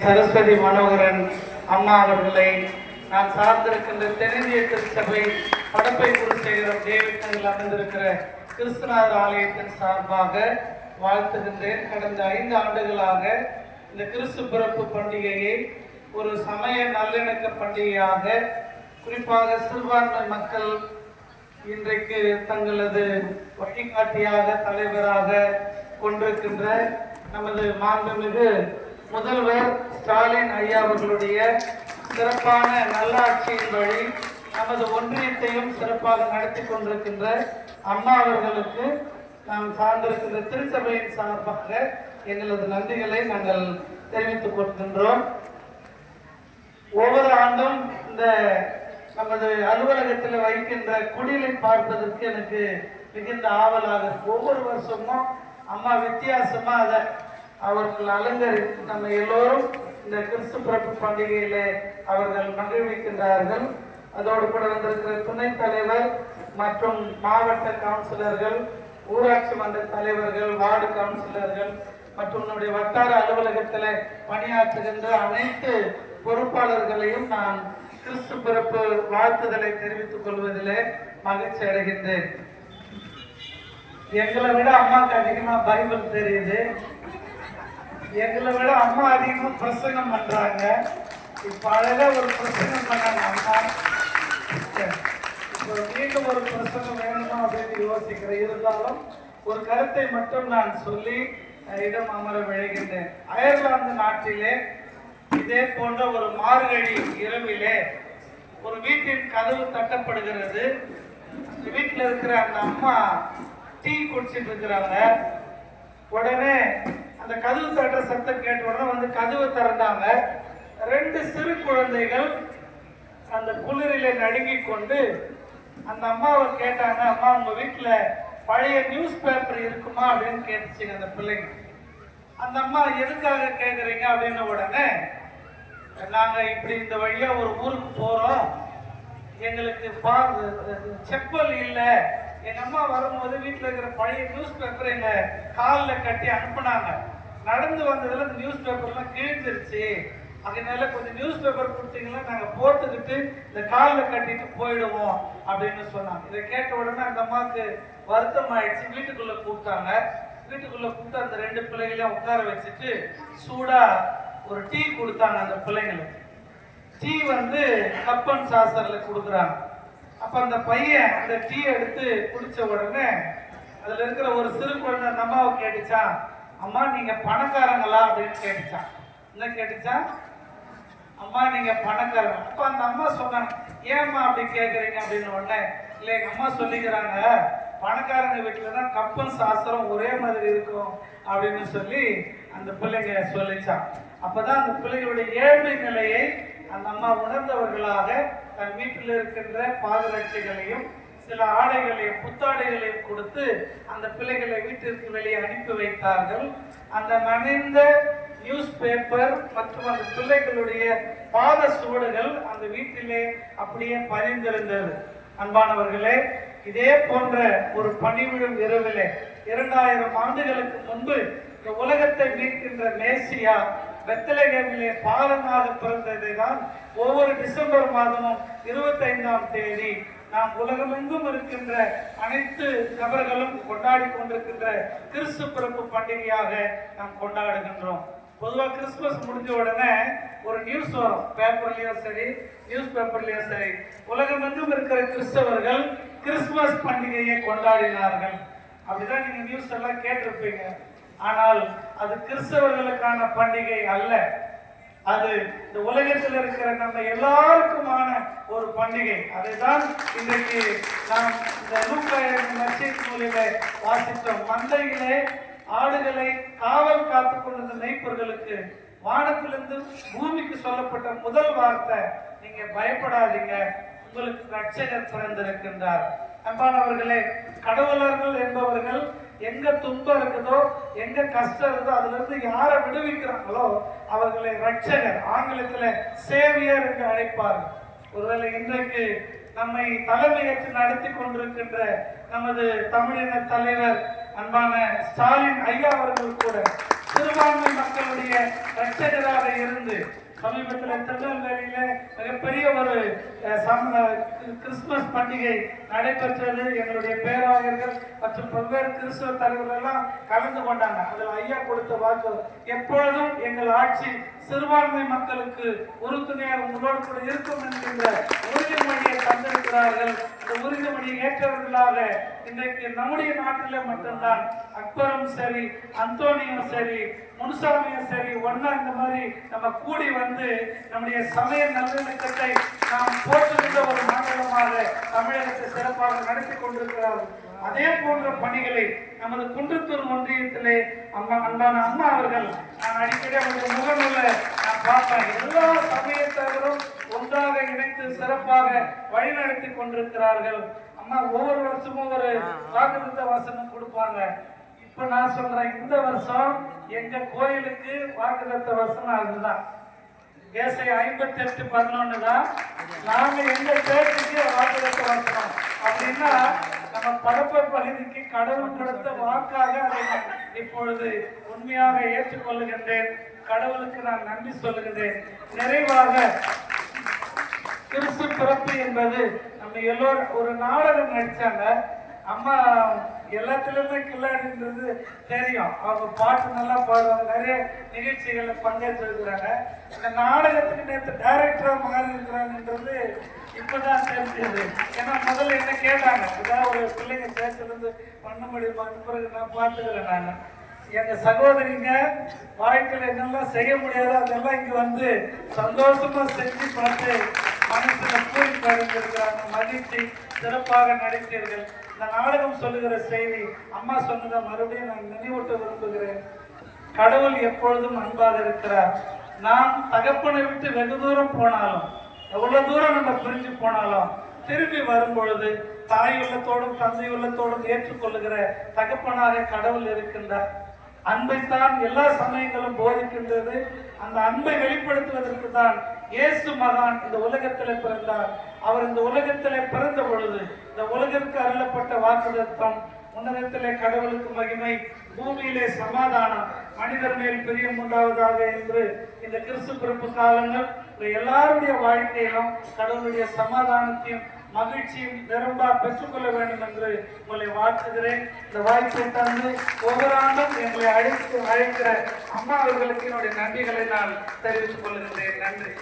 சரஸ்வதி மனோகரன் அம்மா அவர்களை நான் சார்ந்திருக்கின்ற தென்னிந்திய திருச்சபை படப்பை குருசேகரம் டேவிட் அமைந்திருக்கிற கிறிஸ்துநாதர் ஆலயத்தின் சார்பாக வாழ்த்துகின்றேன். கடந்த ஐந்து ஆண்டுகளாக இந்த கிறிஸ்து பிறப்பு பண்டிகையை ஒரு சமய நல்லிணக்க பண்டிகையாக குறிப்பாக சிறுபான்மை மக்கள் இன்றைக்கு தங்களது வழிகாட்டியாக தலைவராக கொண்டிருக்கின்ற நமது மாண்புமிகு முதல்வர் ஸ்டாலின் ஐயா அவர்களுடைய சிறப்பான நல்லாட்சியின் வழி நமது ஒன்றியத்தையும் சிறப்பாக நடத்தி கொண்டிருக்கின்ற அம்மா அவர்களுக்கு நாம் சார்ந்திருக்கின்ற திருச்சபையின் சார்பாக எங்களது நன்றிகளை நாங்கள் தெரிவித்துக் கொள்கின்றோம். ஒவ்வொரு ஆண்டும் இந்த நமது அலுவலகத்தில் வைக்கின்ற குடிலை பார்ப்பதற்கு எனக்கு மிகுந்த ஆவலாக ஒவ்வொரு வருஷமும் அம்மா வித்தியாசமா அதை அவர்கள் அலங்கரித்து நம்ம எல்லோரும் இந்த கிறிஸ்து பிறப்பு பண்டிகையில அவர்கள் மகிழ்விக்கின்றார்கள். அதோடு கூட வந்திருக்கிற துணைத் தலைவர் மற்றும் மாவட்ட கவுன்சிலர்கள் ஊராட்சி மன்ற தலைவர்கள் வார்டு கவுன்சிலர்கள் மற்றும் நம்முடைய வட்டார அலுவலகத்தில் பணியாற்றுகின்ற அனைத்து பொறுப்பாளர்களையும் நான் கிறிஸ்து பிறப்பு வாழ்த்துதலை தெரிவித்துக் கொள்வதிலே மகிழ்ச்சி அடைகின்றேன். எங்களை விட அம்மாக்கு அதிகமாக பைபிள் தெரியுது. எங்களை விட அம்மா அதிகமாக பிரசங்கம் பண்ணுறாங்க இப்போ அழகாக ஒரு பிரசங்கம் பண்ணாங்க அம்மா. இப்போ மீண்டும் ஒரு பிரசங்கம் வேணுமா அப்படின்னு யோசிக்கிறேன். இருந்தாலும் ஒரு கருத்தை மட்டும் நான் சொல்லி இடம் அமர விளைகின்றேன் அயர்லாந்து நாட்டிலே இதே போன்ற ஒரு மார்கழி இரவிலே ஒரு வீட்டின் கதவு தட்டப்படுகிறது. வீட்டில் இருக்கிற அந்த அம்மா டீ குடிச்சிட்டு இருக்கிறாங்க. உடனே அந்த கதவு தட்டுற சத்தம் கேட்ட உடனே வந்து கதவு திறந்தாங்க. ரெண்டு சிறு குழந்தைகள் அந்த குளிரில நடுங்கிக் கொண்டு அந்த அம்மாவை கேட்டாங்க அம்மா உங்க வீட்டுல பழைய நியூஸ் பேப்பர் இருக்குமா? அப்படின்னு கேட்டுச்சுங்க அந்த பிள்ளைங்க. அந்த அம்மா எதுக்காக கேட்குறீங்க அப்படின்ன உடனே நாங்கள் இப்படி இந்த வழியாக ஒரு ஊருக்கு போகிறோம் எங்களுக்கு பா- செப்பல் இல்லை. எங்கள் அம்மா வரும்போது வீட்டில் இருக்கிற பழைய நியூஸ் பேப்பர் எங்கள் காலில் கட்டி அனுப்புனாங்க. நடந்து வந்ததுல அந்த நியூஸ் பேப்பர்லாம் கிழிஞ்சிருச்சு. அதனால கொஞ்சம் நியூஸ் பேப்பர் கொடுத்தீங்கன்னா நாங்க போட்டுக்கிட்டு இந்த காலில் கட்டிட்டு போயிடுவோம் அப்படின்னு சொன்னாங்க. இதை கேட்ட உடனே அந்த அம்மாவுக்கு வருத்தம் ஆயிடுச்சு. வீட்டுக்குள்ள கூப்பிட்டாங்க. வீட்டுக்குள்ள கூப்பிட்டு அந்த ரெண்டு பிள்ளைகளையும் உட்கார வச்சுட்டு சூடா ஒரு டீ கொடுத்தாங்க அந்த பிள்ளைங்களுக்கு. டீ வந்து கப்பன் சாசரில் கொடுக்குறாங்க. அப்ப அந்த பையன் அந்த டீ எடுத்து குடிச்ச உடனே அதுல இருக்கிற ஒரு சிறு குழந்தை அந்த அம்மாவை கேட்டுச்சான் அம்மா நீங்க பணக்காரங்களா அப்படின்னு கேட்டுச்சான் என்ன கேட்டுச்சான் அம்மா நீங்க பணக்காரங்க. அப்ப அந்த அம்மா சொன்னாங்க ஏம்மா அப்படி கேக்குறீங்க? அப்படின்னு உடனே இல்ல எங்க அம்மா சொல்லிக்கிறாங்க பணக்காரங்க வீட்டுல தான் கப்பன் சாஸ்திரம் ஒரே மாதிரி இருக்கும் அப்படின்னு சொல்லி அந்த பிள்ளைங்க சொல்லிச்சான் அப்பதான் அந்த பிள்ளைகளுடைய ஏழ்மை நிலையை அந்த அம்மா உணர்ந்தவர்களாக தன் வீட்டில் இருக்கின்ற பாதரட்சிகளையும் சில ஆடைகளையும் புத்தாடைகளையும் கொடுத்து அந்த பிள்ளைகளை வீட்டிற்கு வெளியே அனுப்பி வைத்தார்கள். அந்த நனைந்த நியூஸ் பேப்பர் மற்றும் அந்த பிள்ளைகளுடைய பாத சுவடுகள் அந்த வீட்டிலே அப்படியே பதிந்திருந்தது. அன்பானவர்களே இதே போன்ற ஒரு பணிவிடும் இரவிலே இரண்டாயிரம் ஆண்டுகளுக்கு முன்பு இந்த உலகத்தை மீட்கின்ற மேசியா பெத்தலகேமிலே பாலனாக பிறந்ததை தான் ஒவ்வொரு டிசம்பர் மாதமும் இருபத்தைந்தாம் தேதி நாம் உலகமெங்கும் இருக்கின்ற அனைத்து நபர்களும் கொண்டாடி கொண்டிருக்கின்ற கிறிஸ்து பிறப்பு பண்டிகையாக நாம் கொண்டாடுகின்றோம். பொதுவாக கிறிஸ்துமஸ் முடிஞ்ச உடனே ஒரு நியூஸ் வரும். பேப்பர்லேயும் சரி நியூஸ் பேப்பர்லேயும் சரி உலகமெங்கும் இருக்கிற கிறிஸ்தவர்கள் கிறிஸ்துமஸ் பண்டிகையை கொண்டாடினார்கள். அப்படிதான் நீங்க நியூஸ் எல்லாம் கேட்டிருப்பீங்க. ஆனால் அது கிறிஸ்தவர்களுக்கான பண்டிகை அல்ல. அது இந்த உலகத்தில் இருக்கிற நம்ம எல்லாருக்குமான ஒரு பண்டிகை. அதைதான் இன்றைக்கு நாம் இந்த நூற்றாயிரம் நச்சீர் நூலிலே வாசித்தோம். மந்தையிலே ஆடுகளை காவல் காத்துக் கொண்டிருந்த மெய்ப்பொருளுக்கு வானத்திலிருந்து பூமிக்கு சொல்லப்பட்ட முதல் வார்த்தை நீங்க பயப்படாதீங்க உங்களுக்கு ரட்சகர் பிறந்திருக்கின்றார். அன்பானவர்களே கடவுளர்கள் என்பவர்கள் எங்க துன்பம் இருக்குதோ எங்க கஷ்டம் இருக்குதோ அதுல இருந்து யாரை விடுவிக்கிறாங்களோ அவர்களை ரட்சகர் ஆங்கிலத்துல சேவியர் என்று அழைப்பார்கள் ஒருவேளை இன்றைக்கு நம்மை தலைமையேற்று நடத்தி கொண்டிருக்கின்ற நமது தமிழின தலைவர் அன்பான ஸ்டாலின் ஐயா அவர்கள் கூட சிறுபான்மை மக்களுடைய ரட்சகராக இருந்து சமீபத்தில் திருநெல்வேலியில மிகப்பெரிய ஒரு சம- கிறிஸ்துமஸ் பண்டிகை நடைபெற்றது. எங்களுடைய பேராயர்கள் மற்றும் பல்வேறு கிறிஸ்துவ தலைவர்கள் எல்லாம் கலந்து கொண்டாங்க. அதில் ஐயா கொடுத்த வாக்கு எப்பொழுதும் எங்கள் ஆட்சி சிறுபான்மை மக்களுக்கு உறுதுணையாக உங்களோடு கூட இருக்கும் என்கின்ற உறுதிமொழியை தந்திருக்கிறார்கள். இந்த உறுதிமொழியை ஏற்றவர்களாக இன்றைக்கு நம்முடைய நாட்டிலே மட்டும்தான் அக்பரும் சரி அந்தோனியும் சரி முனுசாமியும் சரி ஒன்னா இந்த மாதிரி நம்ம கூடி வந்து நம்முடைய சமய நல்லிணக்கத்தை நாம் போற்றுகின்ற ஒரு மாநிலமாக தமிழகத்தை சிறப்பாக நடத்தி கொண்டிருக்கிறார்கள் அதே போன்ற பணிகளை நமது குன்றத்தூர் ஒன்றியத்திலே அம்மா அன்பான அம்மா அவர்கள் நான் அடிக்கடி அவருடைய முகநூல நான் பார்ப்பேன். எல்லா சமயத்தவரும் ஒன்றாக இணைத்து சிறப்பாக வழிநடத்தி கொண்டிருக்கிறார்கள். அம்மா ஒவ்வொரு வருஷமும் ஒரு வாக்குறுத்த வசனம் கொடுப்பாங்க. இப்ப நான் சொல்றேன் இந்த வருஷம் எங்க கோயிலுக்கு வாக்குதத்த வசனம் அதுதான். ஏசை ஐம்பத்தி எட்டு பதினொன்னு தான். நாங்க எங்க சேர்த்துக்கு வாக்குதத்த வசனம். அப்படின்னா நம்ம பரப்பர் பகுதிக்கு கடவுள் கொடுத்த வாக்காக அதை இப்பொழுது உண்மையாக ஏற்றுக்கொள்ளுகின்றேன். கடவுளுக்கு நான் நன்றி சொல்லுகின்றேன் நிறைவாக கிறிஸ்து பிறப்பு என்பது நம்ம எல்லோரும் ஒரு நாடகம் நடிச்சாங்க. அம்மா எல்லாத்துலயுமே கில்லாடின்றது தெரியும். அவங்க பாட்டு நல்லா பாடுவாங்க. நிறைய நிகழ்ச்சிகள்ல பங்கேற்றிருக்கிறாங்க இந்த நாடகத்துக்கு நேற்று டைரக்டரா மாறி இருக்கிறாங்கன்றது இப்பதான் தெரிஞ்சது. ஏன்னா முதல்ல என்ன கேட்டாங்க? ஏதாவது ஒரு பிள்ளைங்க பேசுறது பண்ண முடியுமான்னு பிறகு நான் பார்த்துக்கிறேன் நான். எங்க சகோதரிங்க வாழ்க்கையில என்னெல்லாம் செய்ய முடியாதோ? அதெல்லாம் இங்க வந்து சந்தோஷமா செஞ்சு பார்த்து மனசுல பூரிப்பு அடைந்திருக்கிறாங்க மகிழ்ச்சி சிறப்பாக நடித்தீர்கள். இந்த நாடகம் சொல்லுகிற செய்தி அம்மா சொன்னதை மறுபடியும் நான் நினைவூட்ட விரும்புகிறேன். கடவுள் எப்பொழுதும் அன்பாக இருக்கிறார். நாம் தகப்பனை விட்டு வெகு தூரம் போனாலும் எவ்வளவு தூரம் நம்ம பிரிஞ்சு போனாலும் திரும்பி வரும்பொழுது தாய் உள்ளத்தோடும் தந்தை உள்ளத்தோடும் ஏற்றுக்கொள்ளுகிற தகப்பனாக கடவுள் இருக்கின்றார். அன்பைத்தான் எல்லா சமயங்களும் போதிக்கின்றது. அந்த அன்பை வெளிப்படுத்துவதற்கு தான் இயேசு மகான் இந்த உலகத்தில் பிறந்தார். அவர் இந்த உலகத்தில் பிறந்த பொழுது இந்த உலகிற்கு அருளப்பட்ட வாக்குதத்தம் உன்னதத்திலே கடவுளுக்கு மகிமை பூமியிலே சமாதானம் மனிதர் மேல் பிரியம் உண்டாவதாக என்று இந்த கிறிஸ்து பிறப்பு காலங்கள் எல்லாருடைய வாழ்க்கையிலும் கடவுளுடைய சமாதானத்தையும் மகிழ்ச்சியும் நிரம்பா பெற்றுக்கொள்ள வேண்டும் என்று உங்களை வாழ்த்துகிறேன். இந்த வாய்ப்பை தந்து ஒவ்வொரு ஆண்டும் எங்களை அழைத்து அழைக்கிற அம்மா அவர்களுக்கு என்னுடைய நன்றிகளை நான் தெரிவித்துக் கொள்கின்றேன். நன்றி.